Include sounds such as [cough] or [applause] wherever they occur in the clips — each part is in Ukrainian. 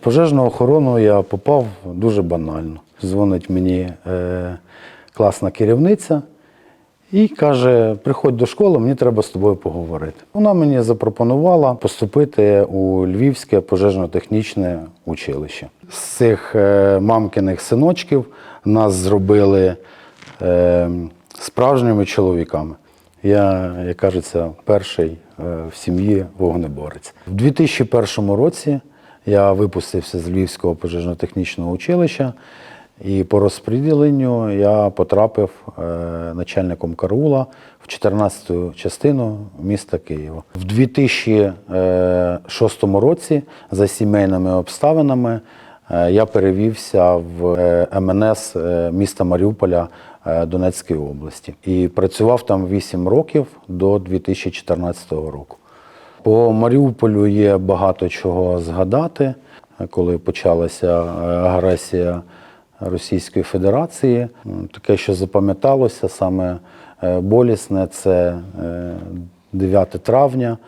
Пожежну охорону я попав дуже банально. Дзвонить мені е, класна керівниця і каже: приходь до школи, мені треба з тобою поговорити. Вона мені запропонувала поступити у Львівське пожежно-технічне училище. З цих е, мамкиних синочків нас зробили е, справжніми чоловіками. Я, як кажеться, перший е, в сім'ї вогнеборець. У 2001 році я випустився з Львівського пожежно-технічного училища, і по розподіленню я потрапив е, начальником караула в 14-ту частину міста Києва. В 2006 році за сімейними обставинами е, я перевівся в е, МНС е, міста Маріуполя Донецької області і працював там 8 років до 2014 року. По Маріуполю є багато чого згадати, коли почалася е, агресія Російської Федерації. Таке, що запам'яталося саме е, болісне, це е, 9 травня,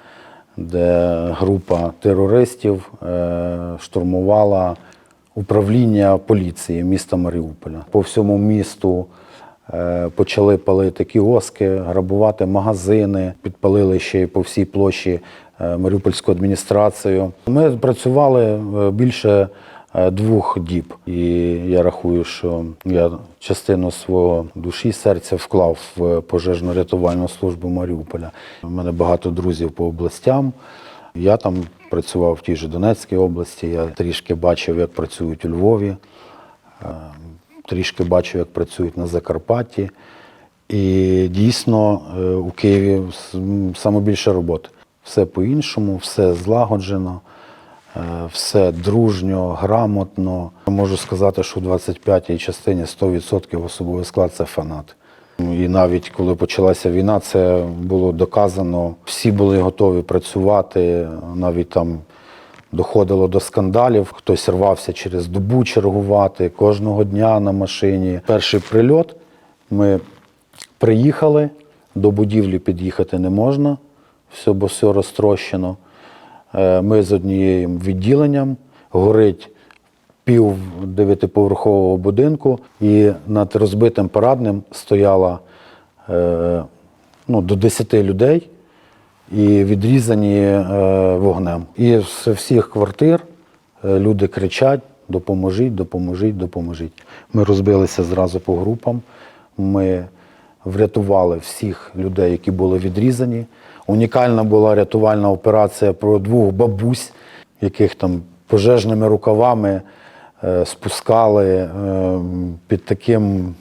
де група терористів е, штурмувала управління поліції міста Маріуполя. По всьому місту Е, Почали палити кіоски, грабувати магазини, підпалили ще й по всій площі е, Маріупольську адміністрацію. Ми працювали е, більше е, двох діб, і я рахую, що я частину свого душі і серця вклав в пожежно-рятувальну службу Маріуполя. У мене багато друзів по областям. Я там працював в тій же Донецькій області. Я трішки бачив, як працюють у Львові трішки бачу, як працюють на Закарпатті. І дійсно е, у Києві саме більше роботи. Все по-іншому, все злагоджено, е, все дружньо, грамотно. Можу сказати, що у 25-й частині 100% особовий склад це фанат. І навіть коли почалася війна, це було доказано. Всі були готові працювати, навіть там доходило до скандалів. Хтось рвався через добу чергувати кожного дня на машині. Перший прильот ми приїхали, до будівлі під'їхати не можна, все, бо все розтрощено. Е, Ми з однією відділенням горить пів дев'ятиповерхового будинку, і над розбитим парадним стояла е, ну, до 10 людей і відрізані е, вогнем. І з всіх квартир е, люди кричать: допоможіть, допоможіть, допоможіть. Ми розбилися зразу по групам. Ми врятували всіх людей, які були відрізані. Унікальна була рятувальна операція про двох бабусь, яких там пожежними рукавами е, спускали під таким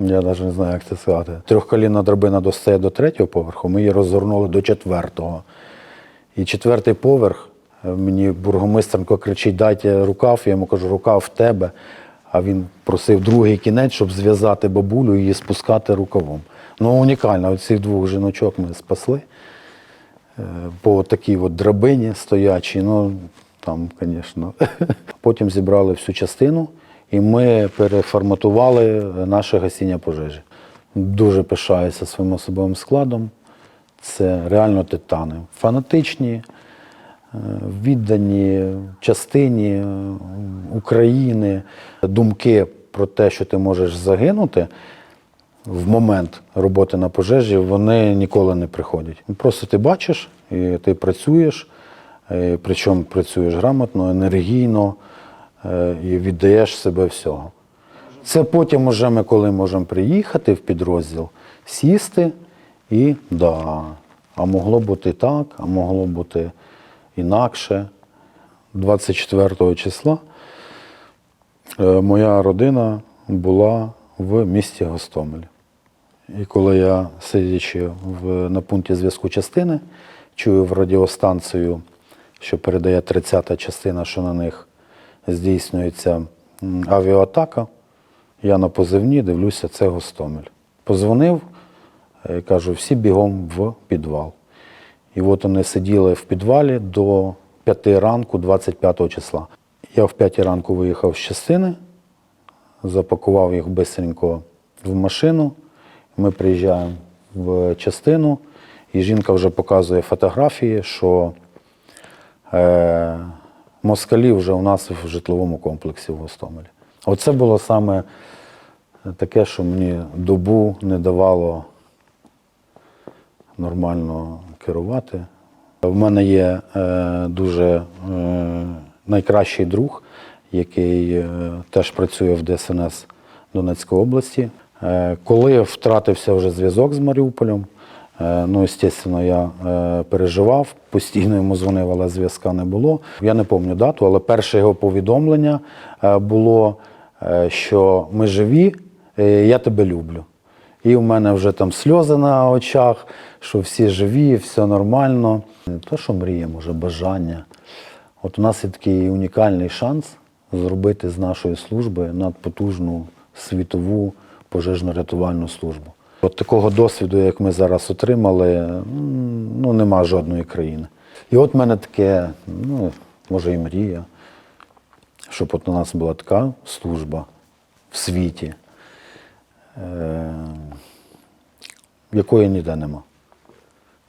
я навіть не знаю, як це сказати. Трьохколінна драбина достає до третього поверху, ми її розгорнули до четвертого. І четвертий поверх, е, мені бургомистренко кричить, дайте рукав, я йому кажу, рукав в тебе. А він просив другий кінець, щоб зв'язати бабулю і її спускати рукавом. Ну, унікально, оцих двох жіночок ми спасли е, по такій от драбині стоячій. Ну, там, звісно. [laughs] Потім зібрали всю частину і ми переформатували наше гасіння пожежі. Дуже пишаюся своїм особовим складом. Це реально титани. Фанатичні, е, віддані частині е, України, думки про те, що ти можеш загинути в момент роботи на пожежі, вони ніколи не приходять. Просто ти бачиш, і ти працюєш, причому працюєш грамотно, енергійно і віддаєш себе всього. Це потім уже ми, коли можемо приїхати в підрозділ, сісти і да, а могло бути так, а могло бути інакше. 24 числа е, моя родина була в місті Гостомель. І коли я, сидячи в, на пункті зв'язку частини, чую в радіостанцію, що передає 30-та частина, що на них здійснюється м, авіаатака, я на позивні дивлюся, це Гостомель. Позвонив, е, кажу, всі бігом в підвал. І от вони сиділи в підвалі до 5 ранку, 25 числа. Я в 5 ранку виїхав з частини, запакував їх бистренько в машину. Ми приїжджаємо в частину, і жінка вже показує фотографії, що е, москалі вже у нас в житловому комплексі в Гостомелі. Оце було саме таке, що мені добу не давало нормально керувати. В мене є е, дуже е, найкращий друг, який е, теж працює в ДСНС Донецької області. Е, коли втратився вже зв'язок з Маріуполем, ну, звісно, я е, переживав, постійно йому дзвонив, але зв'язка не було. Я не пам'ятаю дату, але перше його повідомлення е, було, е, що ми живі, е, я тебе люблю. І в мене вже там сльози на очах, що всі живі, все нормально. Не то, що мрія, може, бажання. От у нас є такий унікальний шанс зробити з нашої служби надпотужну світову пожежно-рятувальну службу. От такого досвіду, як ми зараз отримали, ну, нема жодної країни. І от в мене таке, ну, може, і мрія, щоб от у нас була така служба в світі, е, якої ніде нема.